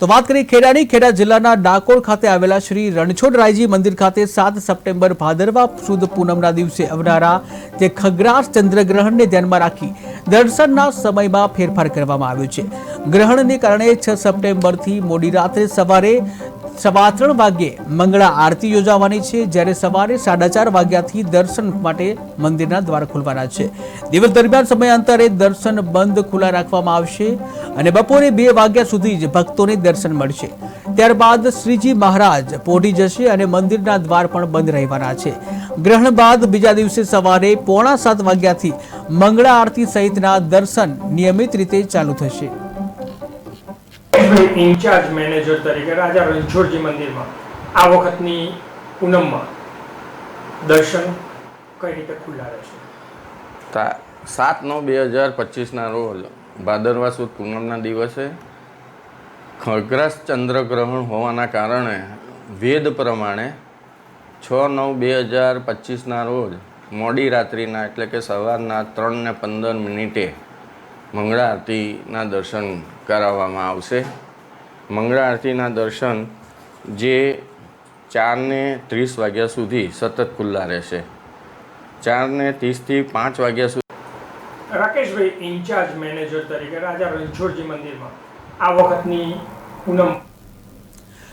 તો વાત કરી ખેડાની. ખેડા જિલ્લાના ડાકોર ખાતે આવેલા શ્રી રણછોડરાયજી મંદિર ખાતે સાત સપ્ટેમ્બર ભાદરવા સુદ પૂનમના દિવસે આવનારા જે ખગ્રાસ ચંદ્રગ્રહણને ધ્યાનમાં રાખી દર્શનના સમયમાં ફેરફાર કરવામાં આવ્યો છે. ગ્રહણને કારણે છ સપ્ટેમ્બરથી મોડી રાત્રે સવારે સવા ત્રણ વાગ્યે મંગળા આરતી યોજાવાની છે, જ્યારે સવારે સાડા ચાર વાગ્યાથી દર્શન માટે મંદિરના દ્વાર ખોલવાના છે. દિવસ દરમિયાન સમયાંતરે દર્શન બંધ ખુલ્લા રાખવામાં આવશે અને બપોરે બે વાગ્યા સુધી જ ભક્તોને દર્શન મળશે. ત્યારબાદ શ્રીજી મહારાજ પોઢી જશે અને મંદિરના દ્વાર પણ બંધ રહેવાના છે. ગ્રહણ બાદ બીજા દિવસે સવારે પોણા સાત વાગ્યાથી મંગળા આરતી સહિતના દર્શન નિયમિત રીતે ચાલુ થશે. ઇન્ચાર્જ મેનેજર તરીકે રાજા રણછોડજી મંદિરમાં આ વખતની પૂનમમાં દર્શન કઈ રીતે ખુલ્લા રહેશે? સાત નવ બે હજાર પચીસના રોજ ભાદરવા સુદ પૂનમના દિવસે ખગ્રાસ ચંદ્રગ્રહણ હોવાના કારણે વેદ પ્રમાણે છ નવ બે હજાર પચીસના રોજ મોડી રાત્રિના એટલે કે સવારના ત્રણ ને પંદર મિનિટે મંગળા આરતીના દર્શન કરાવવામાં આવશે. મંગળા આરતીના દર્શન જે ચારને ત્રીસ વાગ્યા સુધી સતત ખુલ્લા રહેશે. ચારને ત્રીસથી પાંચ વાગ્યા સુધી રાકેશભાઈ ઇન્ચાર્જ મેનેજર તરીકે રાજા રણછોડજી મંદિરમાં આ વખતની પૂનમ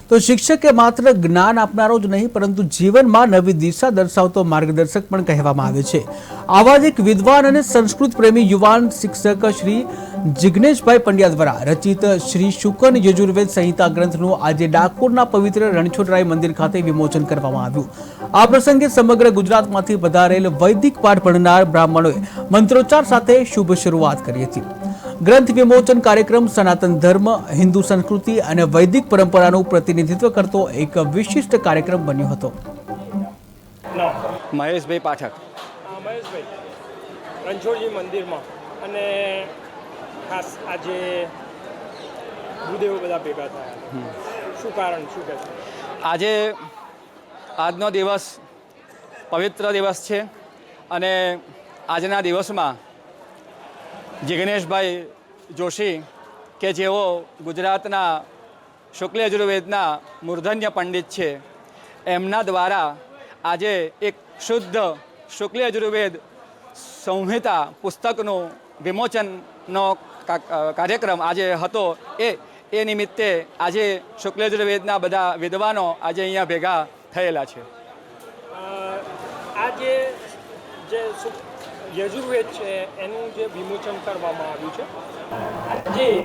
તો શિક્ષકે માત્ર જ્ઞાન આપનારો જ નહીં, પરંતુ જીવનમાં નવી દિશા દર્શાવતો માર્ગદર્શક પણ કહેવામાં આવે છે. આવા જ એક વિદ્વાન અને સંસ્કૃત પ્રેમી યુવાન શિક્ષક શ્રી જિગ્નેશભાઈ પંડ્યા દ્વારા રચિત શ્રી શુકન યજુર્વેદ સંહિતા ગ્રંથનું આજે ડાકોરના પવિત્ર રણછોડરાય મંદિર ખાતે વિમોચન કરવામાં આવ્યું. આ પ્રસંગે સમગ્ર ગુજરાતમાંથી પધારેલ વૈદિક પાઠ ભણનાર બ્રાહ્મણોએ મંત્રોચ્ચાર સાથે શુભ શરૂઆત કરી હતી. ગ્રંથ વિમોચન કાર્યક્રમ સનાતન ધર્મ હિન્દુ સંસ્કૃતિ અને વૈદિક પરંપરાનું પ્રતિનિધિત્વ કરતો એક વિશિષ્ટ કાર્યક્રમ બન્યો હતો. મહેશભાઈ પાઠક. મહેશભાઈ. રણછોડજી મંદિરમાં. અને ખાસ આજે ગુરુદેવો બધા ભેગા થયા. શું કારણ શું કહે છે આજે આજનો દિવસ પવિત્ર દિવસ છે અને આજના દિવસમાં જિગ્નેશભાઈ જોશી કે જેઓ ગુજરાતના શુક્લ યજુર્વેદના મૂર્ધન્ય પંડિત છે, એમના દ્વારા આજે એક શુદ્ધ શુક્લ યજુર્વેદ સંહિતા પુસ્તકનું વિમોચનનો કાર્યક્રમ આજે હતો. એ એ નિમિત્તે આજે શુક્લ યજુર્વેદના બધા વિદ્વાનો આજે અહીંયા ભેગા થયેલા છે. આજે જે યજુર્વેદ છે એનું જે વિમોચન કરવામાં આવ્યું છે. જે.